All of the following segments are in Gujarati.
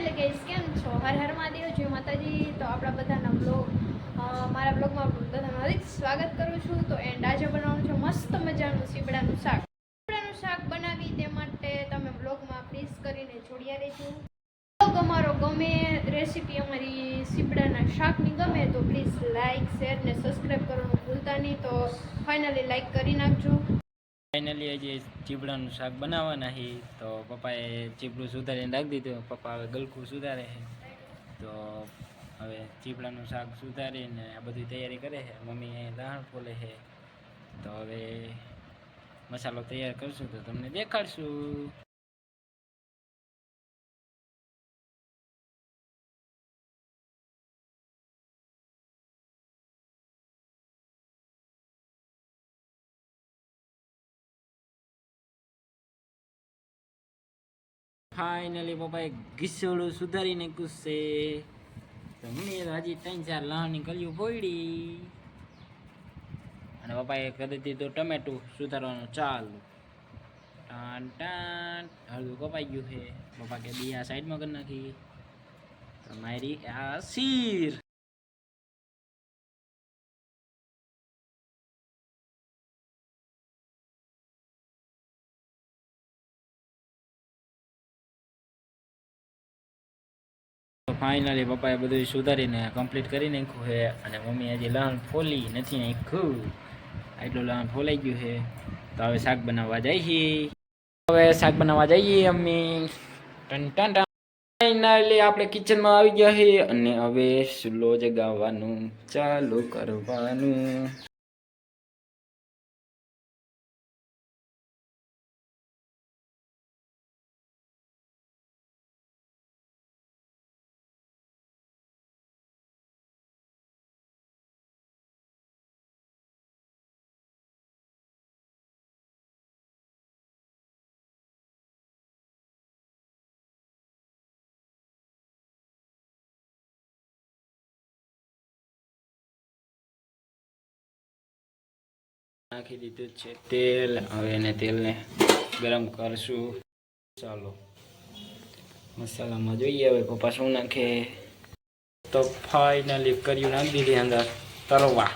એટલે કે કેમ છો? હર હર મહાદેવ, જય માતાજી. તો આપણા બધાના બ્લોગ મારા બ્લોગમાં બધાનું હાર્દિક સ્વાગત કરું છું. તો એન્ડ આજે બનાવવાનું છે મસ્ત મજાનું સીપડાનું શાક. સીપડાનું શાક બનાવી તે માટે તમે બ્લોગમાં પ્લીઝ કરીને જોડ્યા રહેજો. બ્લોગ અમારો ગમે રેસીપી અમારી સીપડાના શાકની ગમે તો પ્લીઝ લાઇક શેર ને સબસ્ક્રાઈબ કરવાનું ભૂલતા નહીં. તો ફાઇનલી લાઇક કરી નાખજો. ફાઇનલી હજી ચીબડાનું શાક બનાવવાના છે તો પપ્પાએ ચીબડું સુધારીને રાખી દીધું. પપ્પા હવે ગલકું સુધારે છે તો હવે ચીબડાનું શાક સુધારીને આ બધી તૈયારી કરે છે મમ્મી અહીં દાણ ફોલે છે તો હવે મસાલો તૈયાર કરશું તો તમને દેખાડશું. ફાઇનલી પપ્પાએ ઘીસડું સુધારી નાખ્યું છે તો મમ્મીએ તો હજી ત્રણ ચાર લહણની કલિયું પોયડી અને પપ્પાએ કરી દીધું ટમેટું સુધારવાનું ચાલુ. ટાન ટાન. હળવું કપાઈ ગયું છે. પપ્પા કે બી આ સાઈડમાં કરી નાખી. તો મારી આ શીર. ફાઇનલી પપ્પાએ બધું સુધારીને કમ્પ્લીટ કરી નાખ્યું છે અને મમ્મી હજી લહણ ફોલી નથી નાખ્યું. આટલું લહણ ફોલાઈ ગયું છે. તો હવે શાક બનાવવા જઈએ. હવે શાક બનાવવા જઈએ મમ્મી ટન ટન ટન. ફાઇનલી આપણે કિચનમાં આવી ગયા છે. અને હવે ચૂલો જગાવવાનું ચાલુ કરવાનું. નાખી દીધું છે. તેલ, હવે એને તેલને ગરમ કરશું. ચાલો મસાલામાં જોઈએ હવે પપ્પા શું નાખે. તો ફાઇનલી કર્યું નાખી દીધી અંદર તરવા.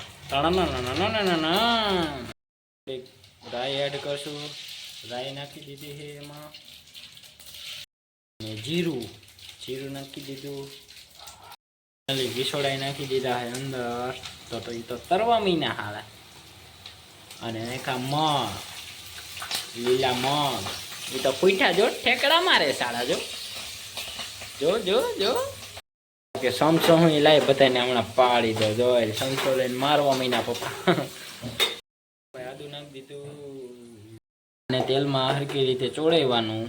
રાઈ એડ કરશું. રાઈ નાખી દીધી છે એમાં. જીરું. જીરું નાખી દીધું. વિસોડાઈ નાખી દીધા છે અંદર. તો તો એ તો તરવા મહિના હાલા. અને નાખા મગ, લીલા મગ. એ તો પૂઠા જો, ઠેકડા મારે સાડા જો. જો જો જો. કે સમસો હું લાઈ બધાને હમણાં પાડી દો જો સમસો લઈને મારવા મહિના પપ્પા. આદુ નાખી દીધું. અને તેલમાં હરકી રીતે ચોળાવવાનું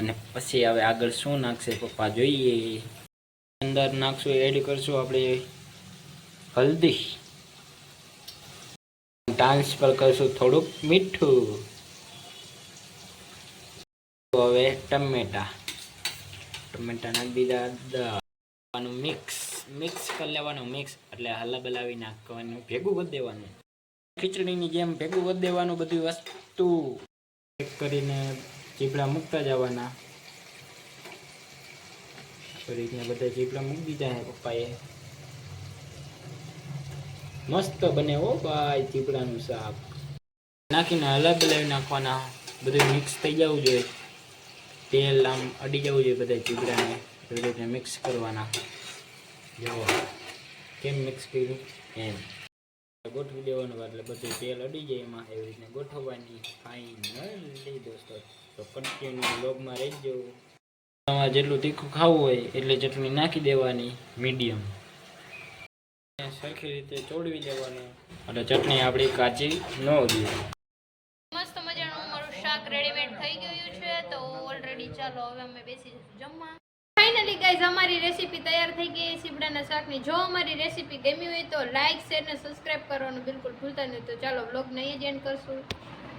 અને પછી હવે આગળ શું નાખશે પપ્પા જોઈએ. અંદર નાખશું એડ કરશું આપણે હલ્દી. ડાન્સ પર કરશું થોડુંક મીઠું. હવે ટમેટા. ટમેટા નાખી દીધા મિક્સ મિક્સ કરી લેવાનું, મિક્સ. એટલે હલાબલાવી નાખવાનું, ભેગું કરી દેવાનું. ખીચડીની જેમ ભેગું કરી દેવાનું બધી વસ્તુ. કરીને ચીપડા મૂકતા જવાના. ફરીથી બધા ચીપડા મૂકી દીધા પપ્પાએ. મસ્ત બને હો ભાઈ ચીપડાનું શાક. નાખીને અલગ લઈ નાખવાના. બધું મિક્સ થઈ જવું જોઈએ. તેલ આમ અડી જવું જોઈએ બધા ચીપડાને. એવી રીતે મિક્સ કરવાના. જો કેમ મિક્સ કર્યું? એમ. ગોઠવી દેવાનું એટલે બધું તેલ અડી જાય. એમાં એવી રીતે ગોઠવવાની. ફાઇનલી દોસ્તો, તો કન્ટિન્યુ લોગમાં રહેજો. તમારે જેટલું તીખું ખાવું હોય એટલે ચટણી નાખી દેવાની. મીડિયમ સરખી રીતે ચોડવી દેવાની. એટલે ચટણી આપણી કાચી ન જોઈએ મસ્ત મજાનું અમારું શાક રેડીમેડ થઈ ગયું છે, તો ઓલરેડી ચાલો હવે અમે બેસી જમવા. ફાઇનલી ગાઈઝ અમારી રેસીપી તૈયાર થઈ ગઈ સીપડાના શાકની. જો અમારી રેસીપી ગમી હોય તો લાઇક શેર ને સબસ્ક્રાઇબ કરવાનું બિલકુલ ભૂલતા નહીં. તો ચાલો બ્લોગ નહીં જ એન્ડ કરશું.